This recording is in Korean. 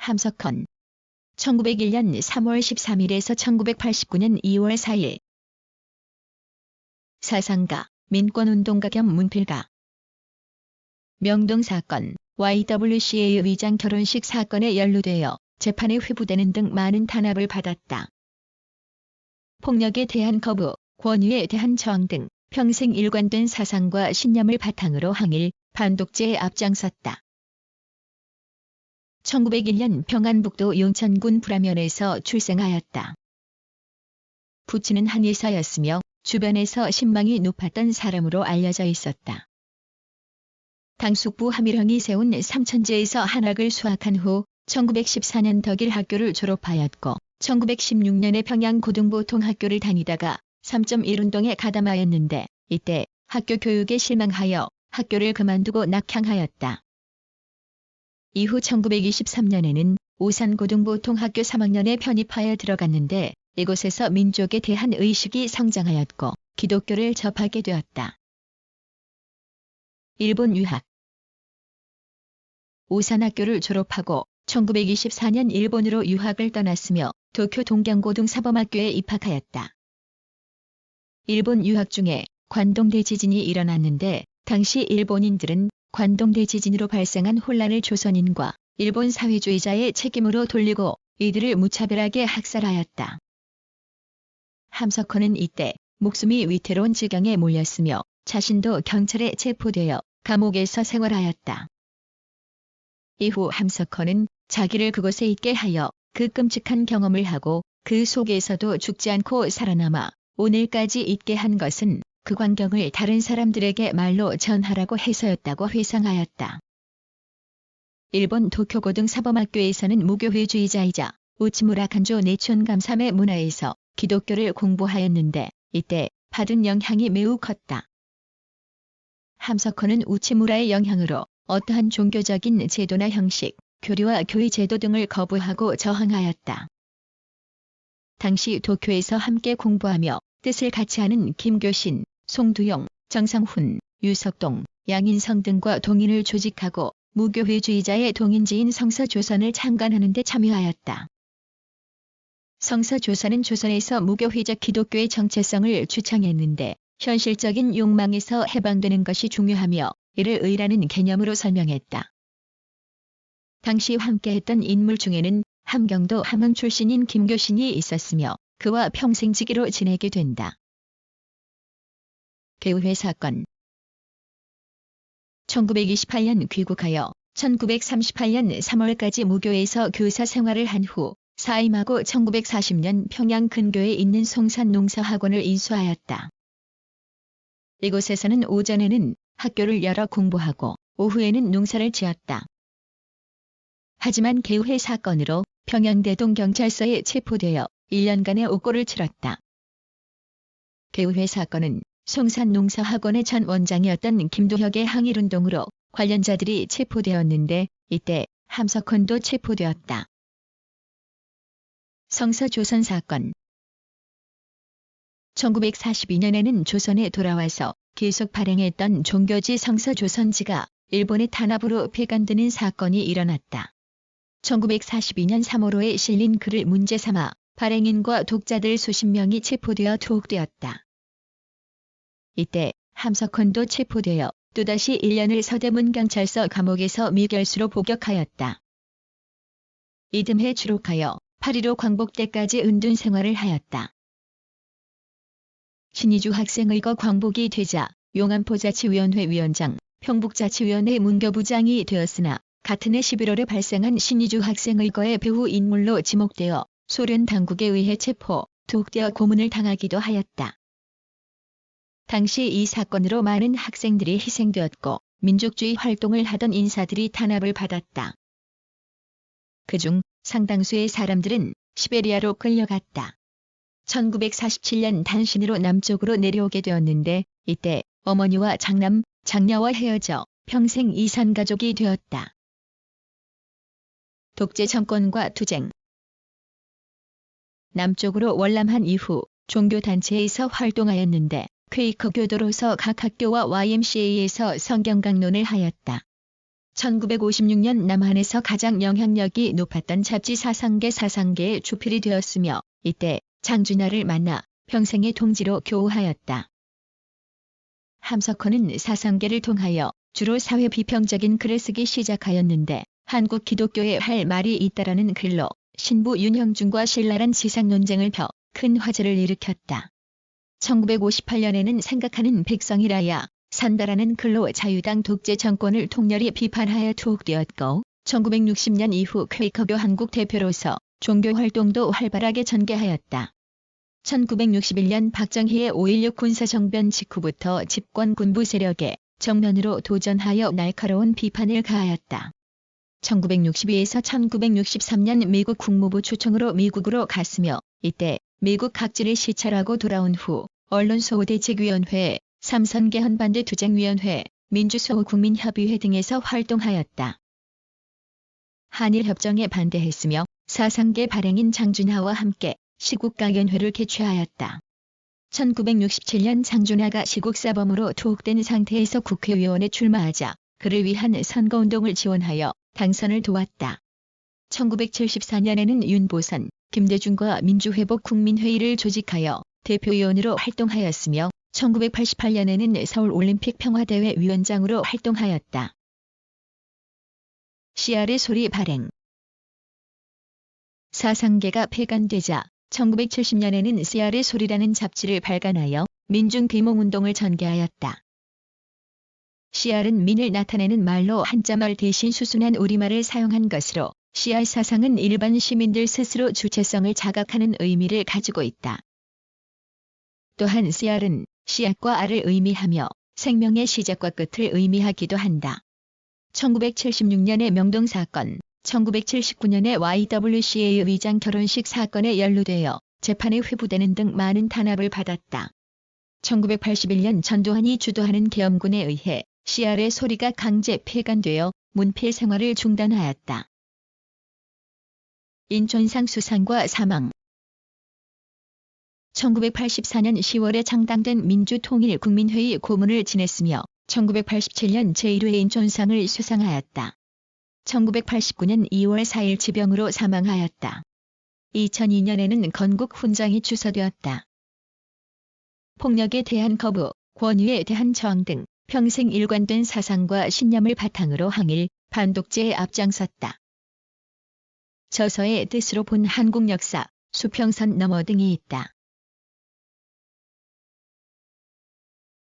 함석헌 1901년 3월 13일에서 1989년 2월 4일 사상가, 민권운동가 겸 문필가 명동 사건, YWCA 위장 결혼식 사건에 연루되어 재판에 회부되는 등 많은 탄압을 받았다. 폭력에 대한 거부, 권위에 대한 저항 등 평생 일관된 사상과 신념을 바탕으로 항일, 반독재에 앞장섰다. 1901년 평안북도 용천군 불암면에서 출생하였다. 부친은 한의사였으며 주변에서 신망이 높았던 사람으로 알려져 있었다. 당숙부 함일형이 세운 삼천제에서 한학을 수학한 후 1914년 덕일 학교를 졸업하였고 1916년에 평양 고등보통학교를 다니다가 3.1운동에 가담하였는데 이때 학교 교육에 실망하여 학교를 그만두고 낙향하였다. 이후 1923년에는 오산고등보통학교 3학년에 편입하여 들어갔는데 이곳에서 민족에 대한 의식이 성장하였고 기독교를 접하게 되었다. 일본 유학 오산학교를 졸업하고 1924년 일본으로 유학을 떠났으며 도쿄 동경고등 사범학교에 입학하였다. 일본 유학 중에 관동대 지진이 일어났는데 당시 일본인들은 관동대 지진으로 발생한 혼란을 조선인과 일본 사회주의자의 책임으로 돌리고 이들을 무차별하게 학살하였다. 함석헌은 이때 목숨이 위태로운 지경에 몰렸으며 자신도 경찰에 체포되어 감옥에서 생활하였다. 이후 함석헌은 자기를 그곳에 있게 하여 그 끔찍한 경험을 하고 그 속에서도 죽지 않고 살아남아 오늘까지 있게 한 것은 그 광경을 다른 사람들에게 말로 전하라고 해서였다고 회상하였다. 일본 도쿄고등 사범학교에서는 무교회주의자이자 우치무라 간조 내촌 감삼의 문화에서 기독교를 공부하였는데 이때 받은 영향이 매우 컸다. 함석헌은 우치무라의 영향으로 어떠한 종교적인 제도나 형식, 교리와 교의 제도 등을 거부하고 저항하였다. 당시 도쿄에서 함께 공부하며 뜻을 같이 하는 김교신, 송두용, 정상훈, 유석동, 양인성 등과 동인을 조직하고 무교회주의자의 동인지인 성서조선을 창간하는 데 참여하였다. 성서조선은 조선에서 무교회적 기독교의 정체성을 주창했는데 현실적인 욕망에서 해방되는 것이 중요하며 이를 의라는 개념으로 설명했다. 당시 함께했던 인물 중에는 함경도 함흥 출신인 김교신이 있었으며 그와 평생지기로 지내게 된다. 개우회 사건 1928년 귀국하여 1938년 3월까지 무교에서 교사 생활을 한 후 사임하고 1940년 평양 근교에 있는 송산 농사학원을 인수하였다. 이곳에서는 오전에는 학교를 열어 공부하고 오후에는 농사를 지었다. 하지만 개우회 사건으로 평양대동 경찰서에 체포되어 1년간의 옥고를 치렀다. 개우회 사건은 송산농사학원의 전 원장이었던 김도혁의 항일운동으로 관련자들이 체포되었는데 이때 함석헌도 체포되었다. 성서조선 사건 1942년에는 조선에 돌아와서 계속 발행했던 종교지 성서조선지가 일본의 탄압으로 폐간되는 사건이 일어났다. 1942년 3월호에 실린 글을 문제 삼아 발행인과 독자들 수십 명이 체포되어 투옥되었다. 이때 함석헌도 체포되어 또다시 1년을 서대문 경찰서 감옥에서 미결수로 복역하였다. 이듬해 추록하여 8.15 광복때까지 은둔 생활을 하였다. 신의주 학생의거 광복이 되자 용암포자치위원회 위원장, 평북자치위원회 문교부장이 되었으나 같은 해 11월에 발생한 신의주 학생의거의 배후 인물로 지목되어 소련 당국에 의해 체포, 독되어 고문을 당하기도 하였다. 당시 이 사건으로 많은 학생들이 희생되었고 민족주의 활동을 하던 인사들이 탄압을 받았다. 그중 상당수의 사람들은 시베리아로 끌려갔다. 1947년 단신으로 남쪽으로 내려오게 되었는데 이때 어머니와 장남, 장녀와 헤어져 평생 이산 가족이 되었다. 독재 정권과 투쟁 남쪽으로 월남한 이후 종교단체에서 활동하였는데 퀘이커 교도로서 각 학교와 YMCA에서 성경 강론을 하였다. 1956년 남한에서 가장 영향력이 높았던 잡지 사상계 사상계의 주필이 되었으며 이때 장준하를 만나 평생의 동지로 교우하였다. 함석헌은 사상계를 통하여 주로 사회 비평적인 글을 쓰기 시작하였는데 한국 기독교에 할 말이 있다라는 글로 신부 윤형준과 신랄한 지상 논쟁을 펴 큰 화제를 일으켰다. 1958년에는 생각하는 백성이라야 산다라는 글로 자유당 독재 정권을 통렬히 비판하여 투옥되었고 1960년 이후 퀘이커교 한국 대표로서 종교 활동도 활발하게 전개하였다. 1961년 박정희의 5.16 군사정변 직후부터 집권 군부 세력에 정면으로 도전하여 날카로운 비판을 가하였다. 1962에서 1963년 미국 국무부 초청으로 미국으로 갔으며 이때 미국 각지를 시찰하고 돌아온 후 언론소호대책위원회, 삼선계 한반도 투쟁위원회, 민주소호 국민협의회 등에서 활동하였다. 한일 협정에 반대했으며 사상계 발행인 장준하와 함께 시국가연회를 개최하였다. 1967년 장준하가 시국사범으로 투옥된 상태에서 국회의원에 출마하자 그를 위한 선거운동을 지원하여 당선을 도왔다. 1974년에는 윤보선, 김대중과 민주회복 국민회의를 조직하여 대표위원으로 활동하였으며 1988년에는 서울올림픽 평화대회 위원장으로 활동하였다. CR의 소리 발행 사상계가 폐간되자 1970년에는 CR의 소리라는 잡지를 발간하여 민중대몽운동을 전개하였다. CR은 민을 나타내는 말로 한자말 대신 수순한 우리말을 사용한 것으로 CR 사상은 일반 시민들 스스로 주체성을 자각하는 의미를 가지고 있다. 또한 CR은 씨앗과 알을 의미하며 생명의 시작과 끝을 의미하기도 한다. 1976년의 명동 사건, 1979년의 YWCA 위장 결혼식 사건에 연루되어 재판에 회부되는 등 많은 탄압을 받았다. 1981년 전두환이 주도하는 계엄군에 의해 CR의 소리가 강제 폐간되어 문필 생활을 중단하였다. 인천상 수상과 사망 1984년 10월에 창당된 민주통일국민회의 고문을 지냈으며 1987년 제1회 인천상을 수상하였다. 1989년 2월 4일 지병으로 사망하였다. 2002년에는 건국 훈장이 주서되었다. 폭력에 대한 거부, 권위에 대한 저항 등 평생 일관된 사상과 신념을 바탕으로 항일, 반독재에 앞장섰다. 저서의 뜻으로 본 한국 역사, 수평선 너머 등이 있다.